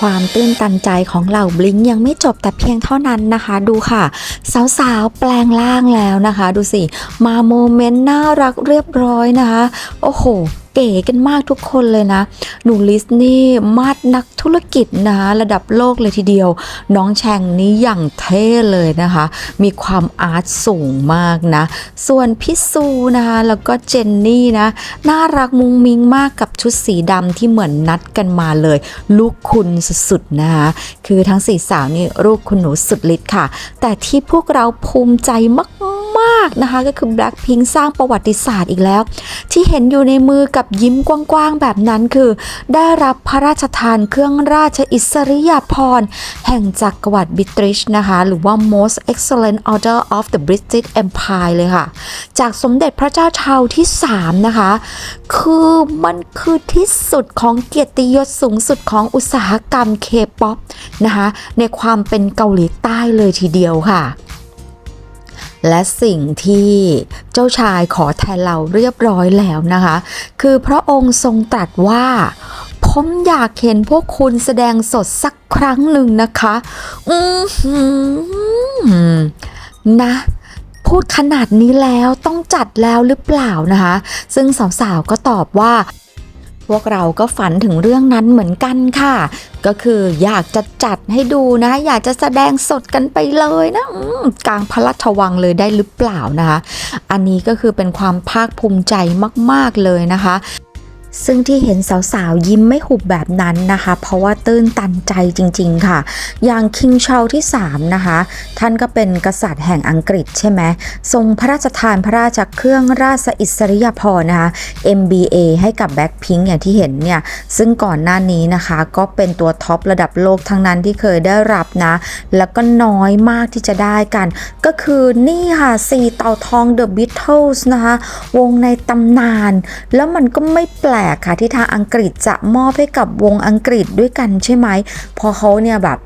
ความตื้นตันใจของเหล่าบลิงยังไม่จบแต่เพียงเท่านั้นนะคะ ดูค่ะ สาวๆ แปลงร่างแล้วนะคะ ดูสิ มาโมเมนต์น่ารักเรียบร้อยนะคะ โอ้โห เก๋กันมากทุกคนเลยนะ หนูลิสนี่มาดนักธุรกิจนะคะระดับโลกเลยทีเดียว น้องแชงนี้อย่างเท่เลยนะคะ มีความอาร์ตสูงมากนะ ส่วนพิซูนะคะแล้วก็เจนนี่นะ น่ารักมุงมิงมากกับชุดสีดำที่เหมือนนัดกันมาเลย ลูกคุณสุดๆนะคะคือทั้งสี่สาวนี่ลูกคุณหนูสุดฤทธิ์ค่ะ แต่ที่พวกเราภูมิใจมาก ๆนะคะ ก็คือ Blackpink สร้างประวัติศาสตร์อีกแล้ว ที่เห็นอยู่ในมือกับยิ้มกว้างๆแบบนั้นคือ ได้รับพระราชทานเครื่องราชอิสริยาภรณ์แห่งจักรวรรดิบริติชนะคะ หรือว่า Most Excellent Order of the British Empire เลยค่ะ จากสมเด็จพระเจ้าชาวที่ 3 นะคะ คือมันคือที่สุดของเกียรติยศสูงสุดของอุตสาหกรรมเคป๊อปนะคะ ในความเป็นเกาหลีใต้เลยทีเดียวค่ะ และสิ่งที่เจ้าชายขอแทนเราเรียบร้อยแล้วนะคะ คือพระองค์ทรงตรัสว่า ผมอยากเห็นพวกคุณแสดงสดสักครั้งหนึ่งนะคะ อือหือนะพูดขนาดนี้แล้วต้องจัดแล้วหรือเปล่านะคะ ซึ่งสาวๆก็ตอบว่า วกเราก็ฝันถึงเรื่องนั้นเหมือนกันค่ะ ก็คืออยากจะจัดให้ดูนะ อยากจะแสดงสดกันไปเลยนะกลางพระราชวังเลยได้หรือเปล่านะคะ อันนี้ก็คือเป็นความภาคภูมิใจมาก ๆเลยนะคะ ซึ่งที่เห็นสาวๆ ยิ้มไม่หุบแบบนั้นนะคะ เพราะว่าตื้นตันใจจริงๆค่ะ อย่างคิงชา l ที่ 3 นะคะ ท่านก็เป็นกษัตริย์แห่งอังกฤษใช่ไหมทรงพระราชทานพระราชเครื่องราชอิสริยภรณ์นะคะ MBA ให้กับ Blackpink อย่างที่เห็นเนี่ย ซึ่งก่อนหน้านี้นะคะ ก็เป็นตัวท็อประดับโลกทั้งนั้นที่เคยได้รับนะ แล้วก็น้อยมากที่จะได้กัน ก็คือนี่ค่ะสี่เต่าทอง The Beatles นะคะ วงในตำนาน แล้วมันก็ไม่แปลกค่ะที่ทางอังกฤษจะมอบให้กับวงอังกฤษด้วยกันใช่ไหมเพอเขาเนี่ยแบบ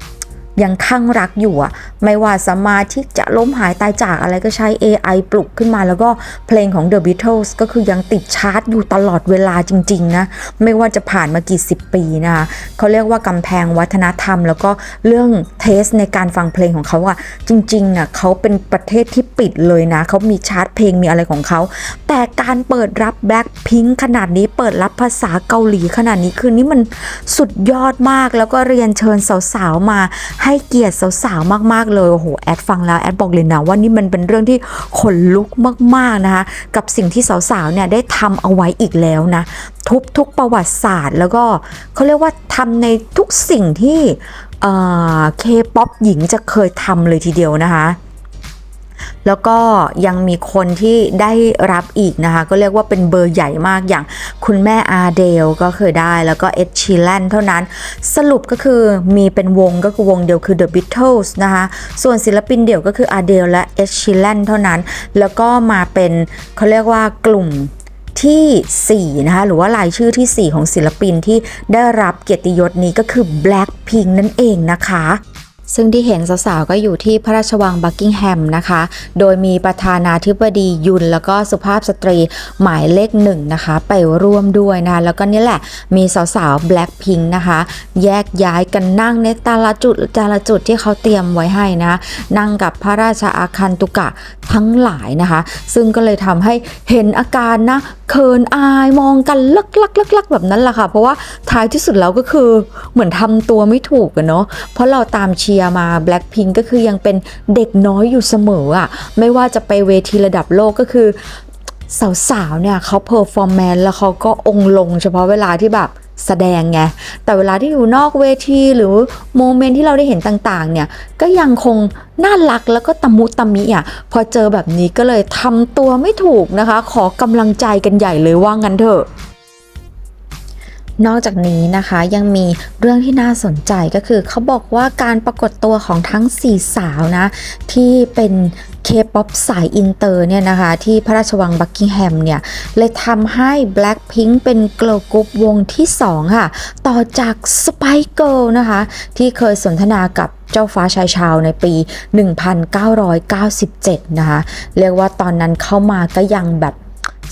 ยังข้างรักอยู่อะไม่ว่าสมาชิกจะล้มหายตายจากอะไรก็ใช้ AI ปลุกขึ้นมาแล้วก็เพลงของ The Beatles ก็คือยังติดชาร์ตอยู่ตลอดเวลาจริงๆนะไม่ว่าจะผ่านมากี่สิบปีนะคะเขาเรียกว่ากำแพงวัฒนธรรม แล้วก็เรื่องเทสในการฟังเพลงของเขาอะจริงๆอะเขาเป็นประเทศที่ปิดเลยนะเขามีชาร์ตเพลงมีอะไรของเขา แต่การเปิดรับ Blackpink ขนาดนี้เปิดรับภาษาเกาหลีขนาดนี้คือนี่มันสุดยอดมากแล้วก็เรียนเชิญสาวๆมาให้เกียรติสาวๆมากๆเลยโอ้โหแอดฟังแล้วแอดบอกเลยนะว่านี่มันเป็นเรื่องที่ขนลุกมากๆนะคะ กับสิ่งที่สาวๆเนี่ยได้ทำเอาไว้อีกแล้วนะทุบทุกประวัติศาสตร์ แล้วก็เขาเรียกว่าทำในทุกสิ่งที่เคป๊อปหญิงจะเคยทำเลยทีเดียวนะคะ แล้วก็ยังมีคนที่ได้รับอีกนะคะ ก็เรียกว่าเป็นเบอร์ใหญ่มากอย่างคุณแม่อาเดลก็เคยได้แล้วก็เอ็ดชีแลนเท่านั้น สรุปก็คือมีเป็นวงก็คือวงเดียวคือ The Beatles นะคะ ส่วนศิลปินเดี่ยวก็คืออาเดลและเอ็ดชีแลนเท่านั้น แล้วก็มาเป็นเขาเรียกว่ากลุ่มที่4นะคะหรือว่ารายชื่อที่ 4 ของศิลปินที่ได้รับเกียรติยศนี้ก็คือ Blackpink นั่นเองนะคะ ซึ่งที่เห็นสาวๆก็อยู่ที่พระราชวังบักกิงแฮมนะคะ โดยมีประธานาธิบดียุน แล้วก็สุภาพสตรีหมายเลขหนึ่งนะคะ ไปร่วมด้วยนะ แล้วก็นี่แหละมีสาวๆ Blackpink นะคะ แยกย้ายกันนั่งในแต่ละจุดแต่ละจุดที่เขาเตรียมไว้ให้นะ นั่งกับพระราชอาคันตุกะทั้งหลายนะคะ ซึ่งก็เลยทำให้เห็นอาการนะเขินอายมองกันลักลักลักลักแบบนั้นแหละค่ะ เพราะว่าท้ายที่สุดแล้วก็คือเหมือนทำตัวไม่ถูกกันเนาะเพราะเราตามเชียร์มา Blackpink ก็คือยังเป็นเด็กน้อยอยู่เสมออะ่ะไม่ว่าจะไปเวทีระดับโลกก็คือสาวๆเนี่ยเขาเพอร์ฟอร์แมนซ์แล้วเขาก็องลงเฉพาะเวลาที่แบบแสดงไง แต่เวลาที่อยู่นอกเวทีหรือโมเมนต์ที่เราได้เห็นต่างๆ เนี่ย ก็ยังคงน่ารักแล้วก็ตะมุตะมิอะ พอเจอแบบนี้ก็เลยทำตัวไม่ถูกนะคะ ขอกำลังใจกันใหญ่เลยว่างั้นเถอะ นอกจากนี้นะคะยังมีเรื่องที่น่าสนใจก็คือเขาบอกว่าการปรากฏตัวของทั้ง 4 สาวนะที่เป็นเคป๊อปสายอินเตอร์เนี่ยนะคะที่พระราชวังบักกิงแฮมเนี่ย เลยทำให้ Blackpink เป็นเกิร์ลกรุ๊ปวงที่ 2 ค่ะ ต่อจาก Spice Girl นะคะ ที่เคยสนทนากับเจ้าฟ้าชายชาวในปี 1997 นะคะ เรียกว่าตอนนั้นเข้ามาก็ยังแบบ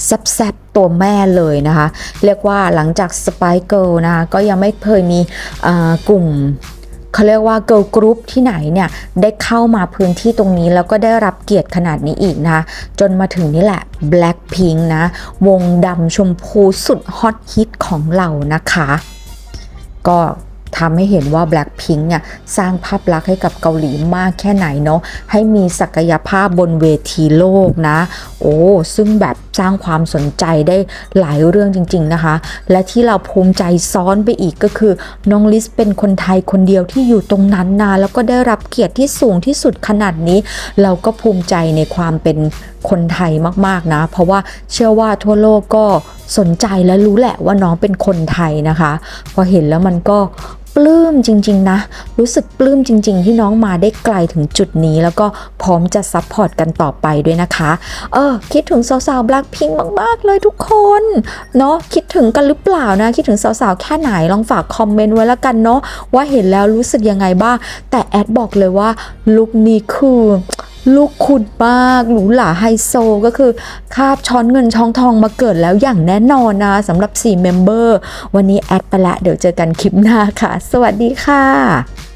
แซบๆตัวแม่เลยนะคะ เรียกว่าหลังจาก Spy Girl นะคะก็ยังไม่เคยมีกลุ่มเขาเรียกว่า Girl Group ที่ไหนเนี่ย ได้เข้ามาพื้นที่ตรงนี้ แล้วก็ได้รับเกียรติขนาดนี้อีกนะคะจนมาถึงนี่แหละ Blackpink นะ วงดำชมพูสุดฮอตฮิตของเรานะคะ ก็ ทำให้เห็นว่า Blackpink เนี่ยสร้างภาพลักษณ์ให้กับเกาหลีมากแค่ไหนเนาะให้มีศักยภาพบนเวทีโลกนะ โอ้ซึ่งแบบสร้างความสนใจได้หลายเรื่องจริง ๆนะคะ และที่เราภูมิใจซ้อนไปอีกก็คือน้องลิสเป็นคนไทยคนเดียวที่อยู่ตรงนั้นนะแล้วก็ได้รับเกียรติที่สูงที่สุดขนาดนี้ เราก็ภูมิใจในความเป็นคนไทยมากๆนะ เพราะว่าเชื่อว่าทั่วโลกก็สนใจและรู้แหละว่าน้องเป็นคนไทยนะคะ พอเห็นแล้วมันก็ ปลื้มจริง ๆ นะ รู้สึกปลื้มจริง ๆ ที่น้องมาได้ไกลถึงจุดนี้ แล้วก็พร้อมจะซัพพอร์ตกันต่อไปด้วยนะคะ เออ คิดถึงสาวๆ Blackpink มาก ๆ เลยทุกคน เนาะคิดถึงกันหรือเปล่านะ คิดถึงสาวๆ แค่ไหนลองฝากคอมเมนต์ไว้แล้วกันเนาะว่าเห็นแล้วรู้สึกยังไงบ้าง แต่แอดบอกเลยว่าลุคนี้คือ ลูกคุณมากหรูหราไฮโซก็คือคาบช้อนเงินช้องทองมาเกิดแล้วอย่างแน่นอนนะสำหรับ4เมมเบอร์วันนี้แอดไปละ เดี๋ยวเจอกันคลิปหน้าค่ะ สวัสดีค่ะ